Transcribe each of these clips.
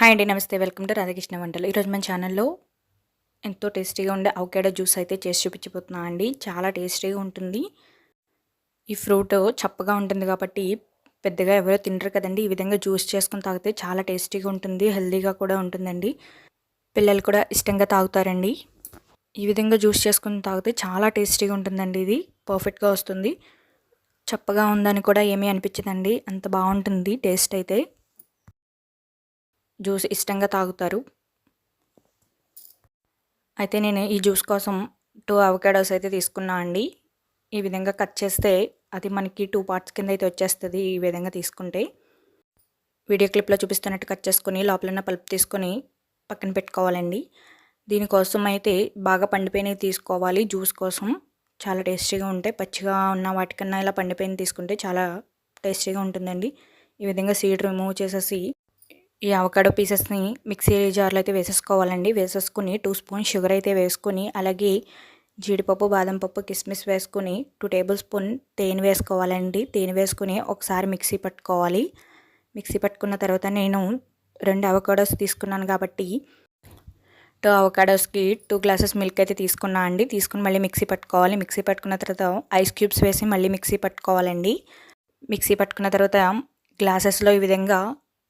Hi అండి నమస్తే. Welcome to Radhakrishna వంటలు. ఈరోజు మన ఛానల్లో ఎంతో టేస్టీగా ఉండే అవకాడో జ్యూస్ అయితే చేసి చూపించబోతున్నా అండి. చాలా టేస్టీగా ఉంటుంది. ఈ ఫ్రూట్ చప్పగా ఉంటుంది కాబట్టి పెద్దగా ఎవరో తినరు కదండి. ఈ విధంగా జ్యూస్ చేసుకుని తాగితే చాలా టేస్టీగా ఉంటుంది హెల్తీగా కూడా ఉంటుందండి. పిల్లలు కూడా ఇష్టంగా తాగుతారండి. ఈ విధంగా జ్యూస్ చేసుకుని తాగితే చాలా టేస్టీగా ఉంటుందండి ఇది. పర్ఫెక్ట్గా వస్తుంది. చప్పగా ఉందని కూడా ఏమీ అనిపించదండి. అంత బాగుంటుంది టేస్ట్ అయితే. జ్యూస్ ఇష్టంగా తాగుతారు. అయితే నేను ఈ జ్యూస్ కోసం టూ అవకాడోస్ అయితే తీసుకున్నా అండి. ఈ విధంగా కట్ చేస్తే అది మనకి టూ పార్ట్స్ కింద అయితే వచ్చేస్తుంది ఈ విధంగా తీసుకుంటే. వీడియో క్లిప్లో చూపిస్తున్నట్టు కట్ చేసుకొని లోపలన్న పల్ప్ తీసుకొని పక్కన పెట్టుకోవాలండి. దీనికోసం అయితే బాగా పండిపోయినవి తీసుకోవాలి. జ్యూస్ కోసం చాలా టేస్టీగా ఉంటాయి. పచ్చిగా ఉన్న వాటికన్నా ఇలా పండిపోయిన తీసుకుంటే చాలా టేస్టీగా ఉంటుందండి. ఈ విధంగా సీడ్ రిమూవ్ చేసేసి ఈ అవకాడో పీసెస్ని మిక్సీ జార్లో అయితే వేసేసుకోవాలండి. వేసేసుకుని టూ స్పూన్ షుగర్ అయితే వేసుకుని అలాగే జీడిపప్పు బాదం పప్పు కిస్మిస్ వేసుకుని టూ టేబుల్ స్పూన్ తేనె వేసుకోవాలండి. తేనె వేసుకుని ఒకసారి మిక్సీ పట్టుకోవాలి. మిక్సీ పట్టుకున్న తర్వాత నేను రెండు అవకాడోస్ తీసుకున్నాను కాబట్టి టూ అవకాడోస్కి టూ గ్లాసెస్ మిల్క్ అయితే తీసుకున్నా అండి. తీసుకుని మళ్ళీ మిక్సీ పట్టుకోవాలి. మిక్సీ పట్టుకున్న తర్వాత ఐస్ క్యూబ్స్ వేసి మళ్ళీ మిక్సీ పట్టుకోవాలండి. మిక్సీ పట్టుకున్న తర్వాత గ్లాసెస్లో ఈ విధంగా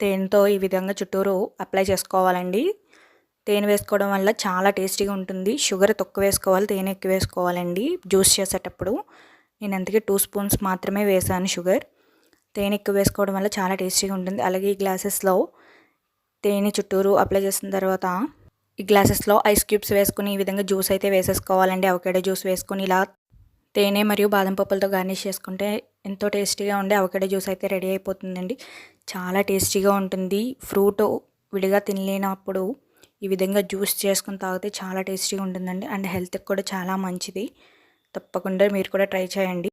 తేనెతో ఈ విధంగా చుట్టూరు అప్లై చేసుకోవాలండి. తేనె వేసుకోవడం వల్ల చాలా టేస్టీగా ఉంటుంది. షుగర్ తక్కువ వేసుకోవాలి తేనె ఎక్కువ వేసుకోవాలండి జ్యూస్ చేసేటప్పుడు. నేను అందుకే టూ స్పూన్స్ మాత్రమే వేసాను షుగర్. తేనె ఎక్కువ వేసుకోవడం వల్ల చాలా టేస్టీగా ఉంటుంది. అలాగే ఈ గ్లాసెస్లో తేనె చుట్టూరు అప్లై చేసిన తర్వాత ఈ గ్లాసెస్లో ఐస్ క్యూబ్స్ వేసుకుని ఈ విధంగా జ్యూస్ అయితే వేసేసుకోవాలండి. అవకాడో జ్యూస్ వేసుకుని ఇలా తేనె మరియు బాదం పప్పులతో గార్నిష్ చేసుకుంటే ఎంతో టేస్టీగా ఉండే అవకాడో జ్యూస్ అయితే రెడీ అయిపోతుందండి. చాలా టేస్టీగా ఉంటుంది. ఫ్రూట్ విడిగా తినలేనప్పుడు ఈ విధంగా జ్యూస్ చేసుకుని తాగితే చాలా టేస్టీగా ఉంటుందండి. అండ్ హెల్త్కి కూడా చాలా మంచిది. తప్పకుండా మీరు కూడా ట్రై చేయండి.